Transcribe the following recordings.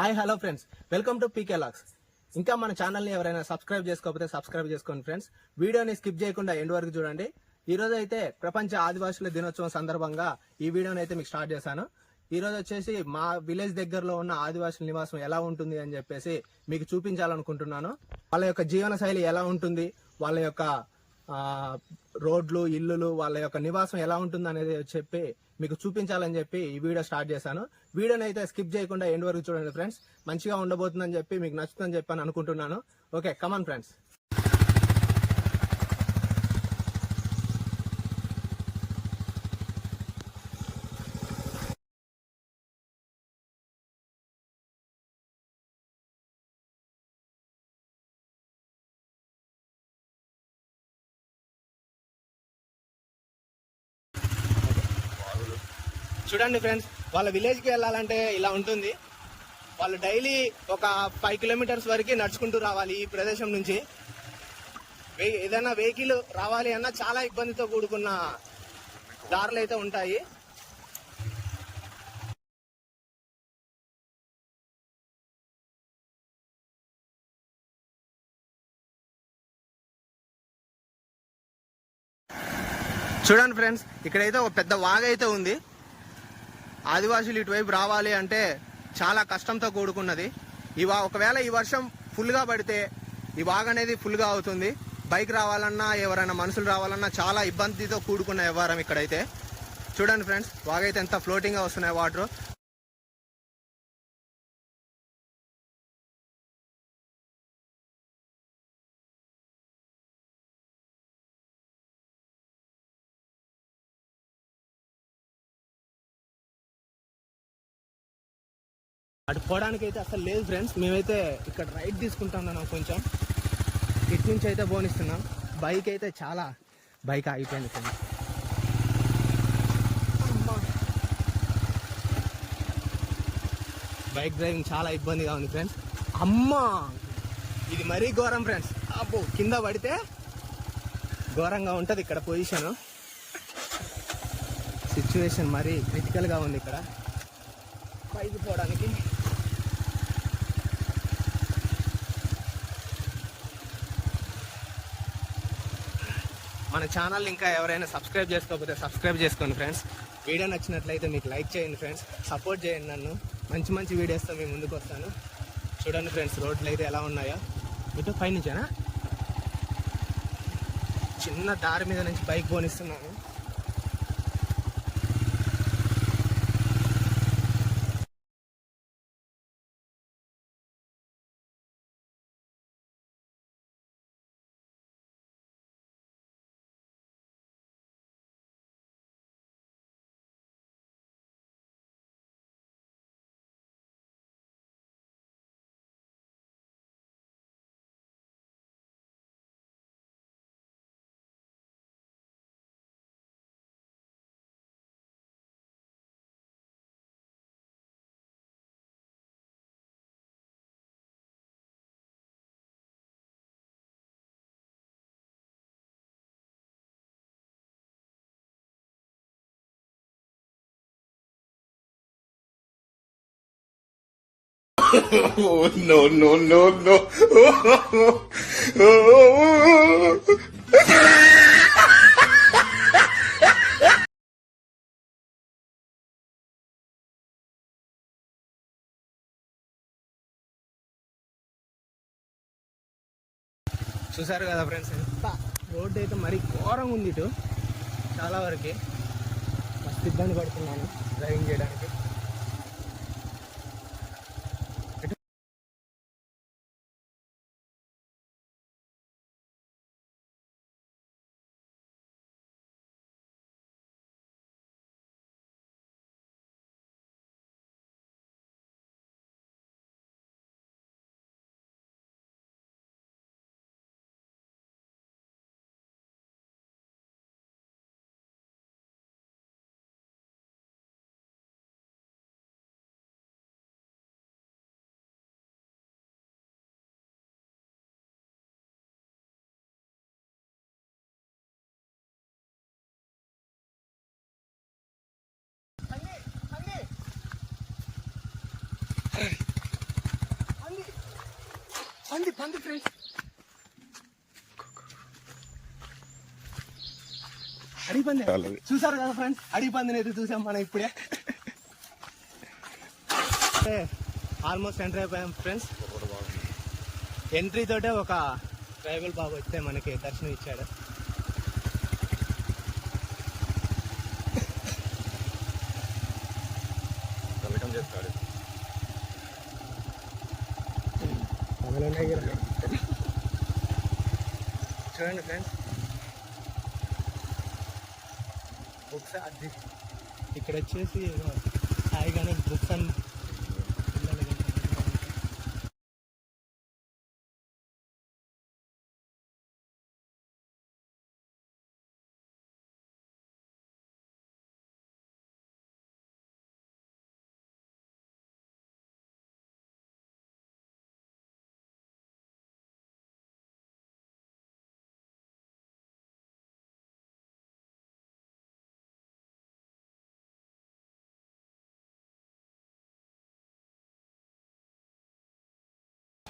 Hi hello friends. Welcome to PK Lux. ఇంకా మన ఛానల్ని ఎవరైనా సబ్స్క్రైబ్ చేసుకోకపోతే సబ్స్క్రైబ్ చేసుకోండి ఫ్రెండ్స్. వీడియోని స్కిప్ చేయకుండా ఎండ్ వరకు చూడండి. ఈ రోజు అయితే ప్రపంచ ఆదివాసుల దినోత్సవం సందర్భంగా ఈ వీడియోని అయితే మీకు స్టార్ట్ చేశాను. ఈ రోజు వచ్చేసి మా విలేజ్ దగ్గరలో ఉన్న ఆదివాసుల నివాసం ఎలా ఉంటుంది అని చెప్పేసి మీకు చూపించాలనుకుంటున్నాను. వాళ్ళ యొక్క జీవన శైలి ఎలా ఉంటుంది? వాళ్ళ యొక్క రోడ్లు ఇల్లులు వాళ్ళ యొక్క నివాసం ఎలా ఉంటుంది అనేది చెప్పి మీకు చూపించాలని చెప్పి ఈ వీడియో స్టార్ట్ చేశాను. వీడియోని అయితే స్కిప్ చేయకుండా ఎండ్ వరకు చూడండి ఫ్రెండ్స్. మంచిగా ఉండబోతుందని చెప్పి మీకు నచ్చుతుందని చెప్పి అనుకుంటున్నాను. ఓకే కమన్ ఫ్రెండ్స్ చూడండి ఫ్రెండ్స్ వాళ్ళ విలేజ్కి వెళ్ళాలంటే ఇలా ఉంటుంది. వాళ్ళు డైలీ ఒక ఫైవ్ కిలోమీటర్స్ వరకు నడుచుకుంటూ రావాలి ఈ ప్రదేశం నుంచి. ఏదైనా వెహికల్ రావాలి అన్నా చాలా ఇబ్బందితో కూడుకున్న దారులు అయితే ఉంటాయి. చూడండి ఫ్రెండ్స్ ఇక్కడైతే ఒక పెద్ద వాగ్ అయితే ఉంది. ఆదివాసులు ఇటువైపు రావాలి అంటే చాలా కష్టంతో కూడుకున్నది. ఈ వా ఒకవేళ ఈ వర్షం ఫుల్గా పడితే ఈ వాగ్ అనేది ఫుల్గా అవుతుంది. బైక్ రావాలన్నా ఎవరైనా మనుషులు రావాలన్నా చాలా ఇబ్బందితో కూడుకున్న వ్యవహారం ఇక్కడైతే. చూడండి ఫ్రెండ్స్ వాగైతే ఎంత ఫ్లోటింగ్గా వస్తున్నాయి వాటర్. అటు పోవడానికి అయితే అసలు లేదు ఫ్రెండ్స్. మేమైతే ఇక్కడ రైడ్ తీసుకుంటున్నాం కొంచెం. ఇటు నుంచి అయితే బోనిస్తున్నాం బైక్ అయితే చాలా బైక్ ఆగిపోయింది ఫ్రెండ్స్. బైక్ డ్రైవింగ్ చాలా ఇబ్బందిగా ఉంది ఫ్రెండ్స్. అమ్మా! ఇది మరీ ఘోరం ఫ్రెండ్స్. అబ్బో కింద పడితే ఘోరంగా ఉంటుంది ఇక్కడ పొజిషన్. సిచ్యువేషన్ మరీ క్రిటికల్గా ఉంది ఇక్కడ. పైకి పోవడానికి. మన ఛానల్ ఇంకా ఎవరైనా సబ్స్క్రైబ్ చేసుకోకపోతే సబ్స్క్రైబ్ చేసుకోండి ఫ్రెండ్స్. వీడియో నచ్చినట్లయితే మీకు లైక్ చేయండి ఫ్రెండ్స్. సపోర్ట్ చేయండి నన్ను. మంచి మంచి వీడియోస్తో మేము ముందుకు వస్తాను. చూడండి ఫ్రెండ్స్ రోడ్లు అయితే ఎలా ఉన్నాయో. ఇటు పైనుంచేనా? చిన్న దారి మీద నుంచి బైక్ పోనిస్తున్నాను. No, no, no, no. చూసారు కదా ఫ్రెండ్స్ ఎంత రోడ్డు అయితే మరీ ఘోరంగా ఉంది ఇటు. చాలా వరకు. మస్తు ఇబ్బంది పడుతున్నాను డ్రైవింగ్ చేయడానికి. పంది పంది ఫ్రెండ్స్. అడిగి పంది. చూసారు కదా ఫ్రెండ్స్? అడిగి పందిని అయితే చూసాం మనం ఇప్పుడే. ఆల్మోస్ట్ ఎంటర్ అయిపోయాం ఫ్రెండ్స్. ఎంట్రీ తోటే ఒక ట్రైబల్ బాబు వస్తే మనకి దర్శనం ఇచ్చాడు. వెల్కమ్ చేస్తాడు. అందులో ఉన్నాయి కదా. చూడండి ఫ్రెండ్స్ బుక్స్ అది ఇక్కడ వచ్చేసి ఏదో హాయిగానే బుక్స్ అని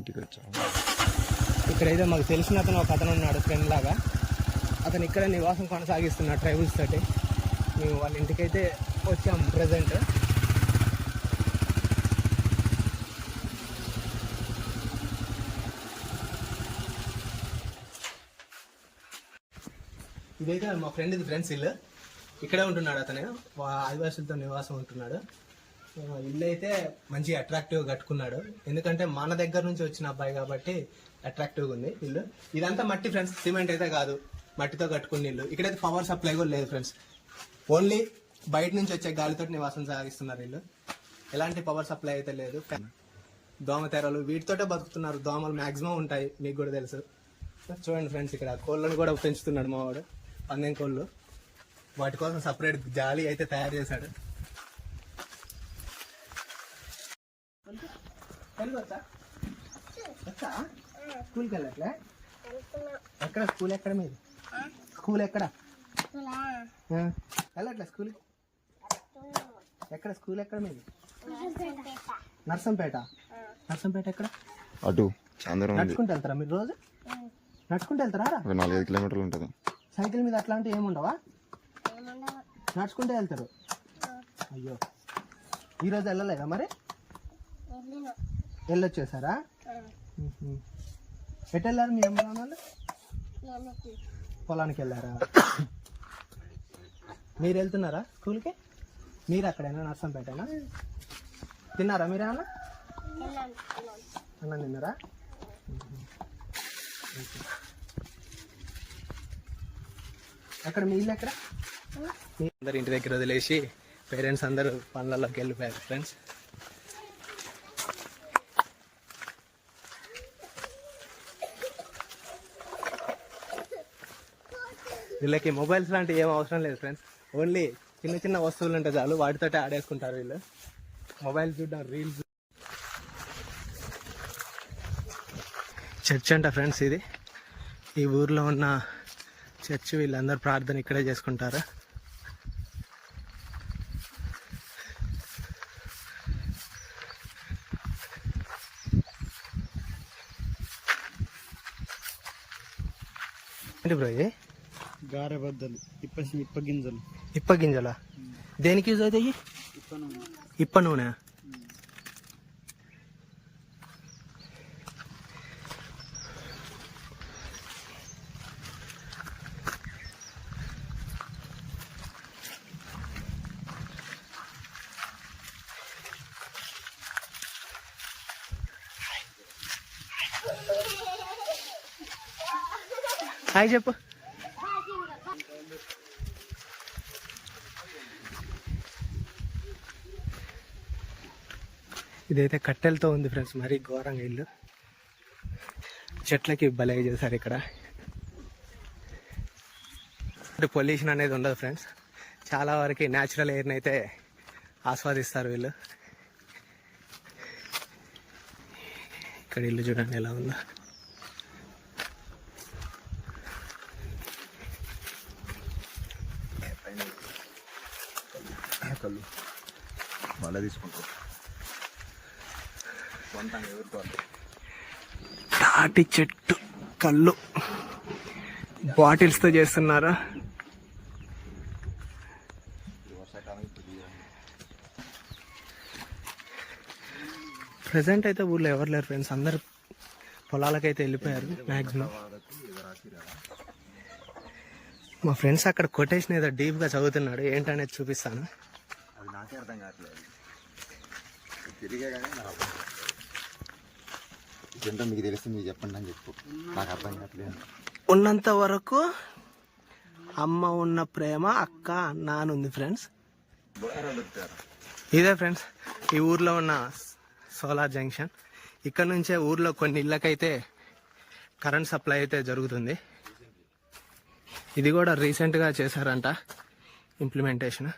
ఇంటికి వచ్చాము ఇక్కడైతే మాకు తెలిసిన అతను ఒక అతను ఉన్నాడు ఫ్రెండ్ లాగా. అతను ఇక్కడ నివాసం కొనసాగిస్తున్నాడు ట్రైబల్స్ తోటి. మేము వాళ్ళ ఇంటికైతే వచ్చాము ప్రజెంట్ ఇదైతే మా ఫ్రెండ్ ఇది ఫ్రెండ్స్ ఇల్లు. ఇక్కడే ఉంటున్నాడు అతను. వా- ఆదివాసులతో నివాసం ఉంటున్నాడు. ఇల్లు అయితే మంచి అట్రాక్టివ్ కట్టుకున్నాడు. ఎందుకంటే మన దగ్గర నుంచి వచ్చిన అబ్బాయి కాబట్టి అట్రాక్టివ్గా ఉంది ఇల్లు. ఇదంతా మట్టి ఫ్రెండ్స్ సిమెంట్ అయితే కాదు. మట్టితో కట్టుకున్న ఇల్లు. ఇక్కడైతే పవర్ సప్లై కూడా లేదు ఫ్రెండ్స్ ఓన్లీ బయట నుంచి వచ్చే గాలితో నివాసం సాగిస్తున్నారు ఇల్లు. ఎలాంటి పవర్ సప్లై అయితే లేదు. దోమ తెరలు వీటితోటే బతుకుతున్నారు. దోమలు మాక్సిమం ఉంటాయి. మీకు కూడా తెలుసు. చూడండి ఫ్రెండ్స్ ఇక్కడ కోళ్ళను కూడా పెంచుతున్నాడు మావాడు. పందెం కోళ్ళు. వాటి కోసం సపరేట్ జాలి అయితే తయారు చేశాడు. వచ్చా? స్కూల్కి వెళ్ళట్లే ఎక్కడ? స్కూల్ ఎక్కడ మీది? స్కూల్ ఎక్కడ? వెళ్ళట్లే స్కూల్ ఎక్కడ? స్కూల్ ఎక్కడ మీది? నర్సంపేట. నర్సంపేట ఎక్కడ? అటు చాందరం నడుచుకుంటూ వెళ్తారా మీరు రోజు? నడుచుకుంటూ వెళ్తారా? ఒక నాలుగైదు కిలోమీటర్లు ఉంటుంది. సైకిల్ మీద అట్లాంటివి ఏముండవా నడుచుకుంటూ వెళ్తారు. అయ్యో. ఈరోజు వెళ్ళలేదా మరి? వెళ్ళొచ్చేసారా. ఎటు వెళ్ళారు మీ అమ్మ పొలానికి వెళ్ళారా మీరు వెళ్తున్నారా స్కూల్కి? మీరు అక్కడైనా నర్సంపేటనా? తిన్నారా మీరు ఏమన్నా? అన్నం తిన్నారా? ఎక్కడ మీ ఇల్లు ఎక్కడ? అందరు ఇంటి దగ్గర వదిలేసి పేరెంట్స్ అందరూ పనులలోకి వెళ్ళిపోయారు ఫ్రెండ్స్. వీళ్ళకి మొబైల్స్ లాంటివి ఏం అవసరం లేదు ఫ్రెండ్స్ ఓన్లీ చిన్న చిన్న వస్తువులు ఉంటే చాలు వాటితోటే ఆడేసుకుంటారు వీళ్ళు. మొబైల్ చూడడం రీల్స్ చర్చ్ అంట ఫ్రెండ్స్ ఇది. ఈ ఊర్లో ఉన్న చర్చ్ వీళ్ళందరూ ప్రార్థన ఇక్కడే చేసుకుంటారు. ఏంటి బ్రో ఇది? గారె బద్దలు ఇప్ప ఇప్ప గింజలు ఇప్ప గింజల దేనికి యూజ్ అవుతాయి? ఇప్ప నూనె. హాయ్ చెప్పు. ఇదైతే కట్టెలతో ఉంది ఫ్రెండ్స్ మరీ ఘోరంగా ఇల్లు. చెట్లకి భలే చేశారు ఇక్కడ. పొల్యూషన్ అనేది ఉండదు ఫ్రెండ్స్ చాలా వరకు న్యాచురల్ ఎయిర్ని అయితే ఆస్వాదిస్తారు వీళ్ళు. ఇక్కడ ఇల్లు చూడండి ఎలా ఉందో. మళ్ళీ తీసుకుంటాం. సొంతంగా తాటి చెట్టు కళ్ళు. బాటిల్స్తో చేస్తున్నారు? ప్రజెంట్ అయితే ఊళ్ళో ఎవరు లేరు ఫ్రెండ్స్ అందరు పొలాలకైతే వెళ్ళిపోయారు మ్యాక్సిమం మా ఫ్రెండ్స్ అక్కడ కొటేషన్ ఏదో డీప్గా చదువుతున్నాడు. ఏంటనేది చూపిస్తాను. అది నాకే అర్థం కావట్లేదు. తిరిగే కానీ నాకు మీకు తెలిస్తే మీరు చెప్పండి అని చెప్పు. నాకు అర్థం కావట్లేదు. ఉన్నంత వరకు అమ్మ ఉన్న ప్రేమ అక్క అన్న అని ఉంది ఫ్రెండ్స్. ఇదే ఫ్రెండ్స్ ఈ ఊర్లో ఉన్న సోలార్ జంక్షన్. ఇక్కడ నుంచే ఊర్లో కొన్ని ఇళ్ళకైతే కరెంట్ సప్లై అయితే జరుగుతుంది. ఇది కూడా రీసెంట్గా చేశారంట ఇంప్లిమెంటేషన్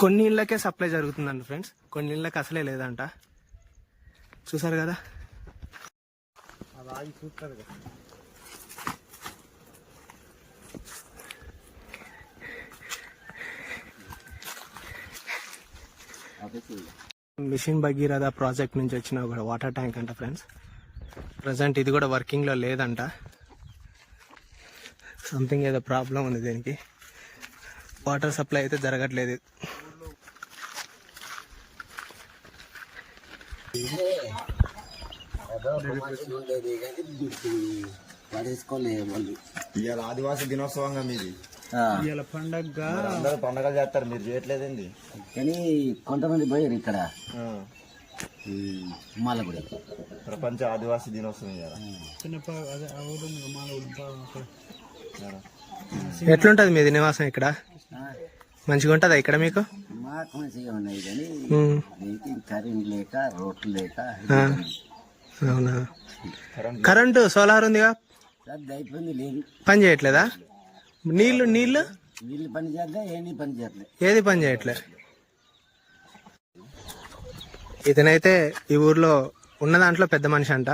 కొన్ని ఇళ్ళకే సప్లై జరుగుతుందండి ఫ్రెండ్స్. కొన్ని ఇళ్ళకి అసలే లేదంట. చూసారు కదా? అది చూస్తారు కదా మిషన్ భగీరథ ప్రాజెక్ట్ నుంచి వచ్చిన ఒక వాటర్ ట్యాంక్ అంట ఫ్రెండ్స్. ప్రజెంట్ ఇది కూడా వర్కింగ్లో లేదంట. సంథింగ్ ఏదో ప్రాబ్లం ఉంది దీనికి. వాటర్ సప్లై అయితే జరగట్లేదు. ఇవాళ ఆదివాసీ దినోత్సవంగా మీది. ఇవాళ పండగగా మరి అందరూ పండగలు చేస్తారు మీరు చేయట్లేదండి కానీ కొంతమంది పోయారు ఇక్కడ. మాలగుడి. ప్రపంచ ఆదివాసీ దినోత్సవం. ఎట్లుంటది మీది నివాసం ఇక్కడ? మంచిగా ఉంటుందా ఇక్కడ మీకు? మాకు మంచిగా ఉన్నాయి కానీ కరెంట్ లేక రోడ్లు లేక అవునా? కరెంటు సోలార్ ఉందిగా? అది అయిపోయింది లేదు. పని చేయట్లేదా? నీళ్ళు నీళ్ళు వీళ్ళు పని చేద్దా పని చేయట్లేదు ఏది పని చేయట్లే? ఇతనైతే ఈ ఊర్లో ఉన్న దాంట్లో పెద్ద మనిషి అంట.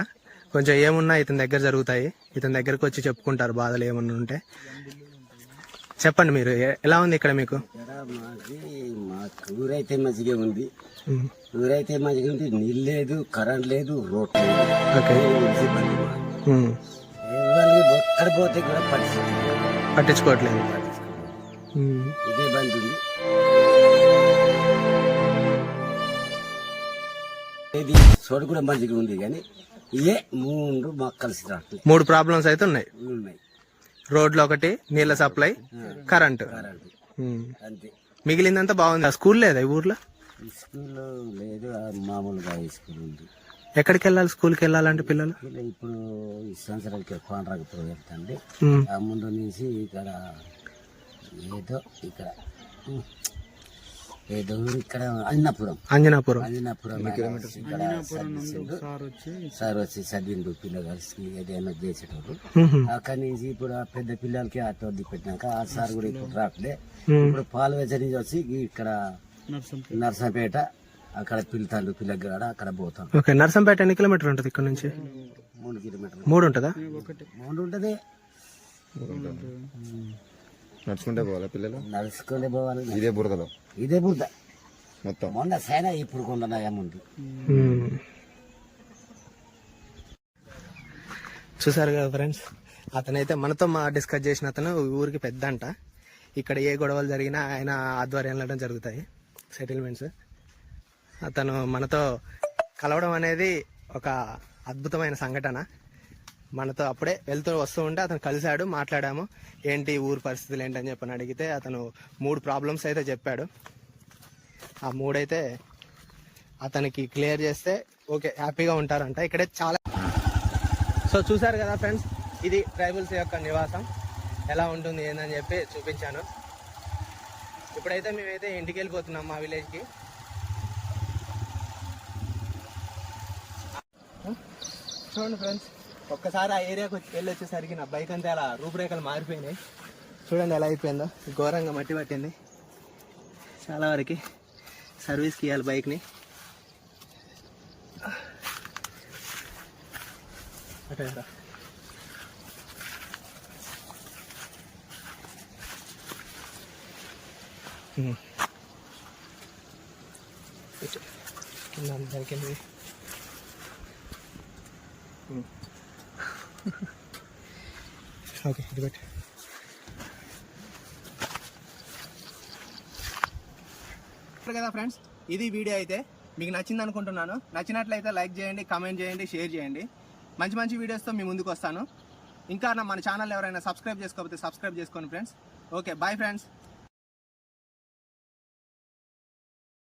కొంచెం ఏమున్నా ఇతని దగ్గర జరుగుతాయి. ఇతని దగ్గరకు వచ్చి చెప్పుకుంటారు బాధలు ఏమన్నా ఉంటే. చెప్పండి మీరు ఎ- ఎలా ఉంది ఇక్కడ మీకు? ఇక్కడ మాకి మాకు ఊరైతే మంచిగా ఉంది. ఊరైతే మంచిగా ఉంది. నీళ్ళు లేదు కరెంట్ లేదు రోడ్ లేదు. ఓకే. ఏం ఇబ్బంది మాకు. ఉమ్, ఎవరికి ఒక్కడ పోతే కూడా పరిస్థితి. లేదు. పట్టించుకోవట్లేదు. ఇదే బండి ఉంది. ఇది చోటు కూడా మంచిగా ఉంది కానీ ఇదే మూడు మాకు కలిసి రావట్లేదు. మూడు ప్రాబ్లమ్స్ అయితే ఉన్నాయి. ఉన్నాయి. రోడ్లు ఒకటి నీళ్ళ సప్లై కరెంటు. కరెంట్. అంతే. మిగిలిందంతా బాగుంది. ఆ స్కూల్ లేదా? ఈ ఊర్లో? ఈ స్కూల్లో లేదు ఆ మామూలుగా స్కూల్ ఉంది. ఎక్కడికి వెళ్ళాలి స్కూల్కి వెళ్ళాలంటే పిల్లలు ఇప్పుడు ఈ సంవత్సరాలకి పోయేటండి ఉమ్, ఆ ముందు నుంచి ఇక్కడ ఏదో ఇక్కడ ఏదో ఇక్కడ అంజనాపురం. ఇక్కడ చదివించిండు. సార్ వచ్చి సార్ వచ్చి చదివిండు పిల్లగారికి ఏదైనా చేసేటప్పుడు అక్కడి నుంచి ఇప్పుడు ఆ పెద్ద పిల్లలకి ఆటో పెట్టినాక ఆ సార్ కూడా ఇప్పుడు రావట్లే. ఉమ్, ఇప్పుడు పాలు వెచ్చ నుంచి వచ్చి ఇక్కడ నర్సం నర్సంపేట అక్కడ పిల్తాండు పిల్లగాడ అక్కడ పోతాం. ఓకే నర్సంపేట ఎన్ని కిలోమీటర్ ఉంటుంది ఇక్కడ నుంచి? మూడు కిలోమీటర్లు. మూడు ఉంటుందా? ఒకటి మూడు ఉంటది. నడుచుకుంటే పోవాలా పిల్లలు? నడుచుకొని పోవాలి. ఇదే బురదలో? ఇదే బుద్ధ మొత్తం? మొన్న సైనా ఇప్పుడు నయముంది ఉమ్. చూసారు కదా ఫ్రెండ్స్ అతనైతే మనతో మా డిస్కస్ చేసిన అతను ఊరికి పెద్ద అంట ఇక్కడ ఏ గొడవలు జరిగినా ఆయన ఆధ్వర్యంలో జరుగుతాయి. సెటిల్మెంట్స్ అతను మనతో కలవడం అనేది ఒక అద్భుతమైన సంఘటన. మనతో అప్పుడే వెళ్తూ వస్తూ ఉంటే అతను కలిశాడు మాట్లాడాము. ఏంటి ఊరు పరిస్థితులు ఏంటని చెప్పని అడిగితే అతను మూడు ప్రాబ్లమ్స్ అయితే చెప్పాడు. ఆ మూడైతే అతనికి క్లియర్ చేస్తే ఓకే హ్యాపీగా ఉంటారంట. ఇక్కడే చాలా సో చూసారు కదా ఫ్రెండ్స్ ఇది ట్రైబల్స్ యొక్క నివాసం. ఎలా ఉంటుంది ఏందని చెప్పి చూపించాను. ఇప్పుడైతే మేమైతే ఇంటికి వెళ్ళిపోతున్నాం మా విలేజ్కి చూడండి ఫ్రెండ్స్ ఒక్కసారి ఆ ఏరియాకి వచ్చి వెళ్ళి వచ్చేసరికి నా బైక్ అంతా అలా రూపురేఖలు మారిపోయినాయి. చూడండి ఎలా అయిపోయిందో. ఘోరంగా మట్టి పట్టింది. చాలా వరకు సర్వీస్కి ఇవ్వాలి బైక్ని అటే కింద అంతా ఓకే ఇది పెట్టి కదా ఫ్రెండ్స్ ఇది వీడియో అయితే మీకు నచ్చింది అనుకుంటున్నాను. నచ్చినట్లయితే లైక్ చేయండి కామెంట్ చేయండి షేర్ చేయండి. మంచి మంచి వీడియోస్తో మీ ముందుకు వస్తాను. ఇంకా మన ఛానల్ ఎవరైనా సబ్స్క్రైబ్ చేసుకోకపోతే సబ్స్క్రైబ్ చేసుకోండి ఫ్రెండ్స్ ఓకే బాయ్ ఫ్రెండ్స్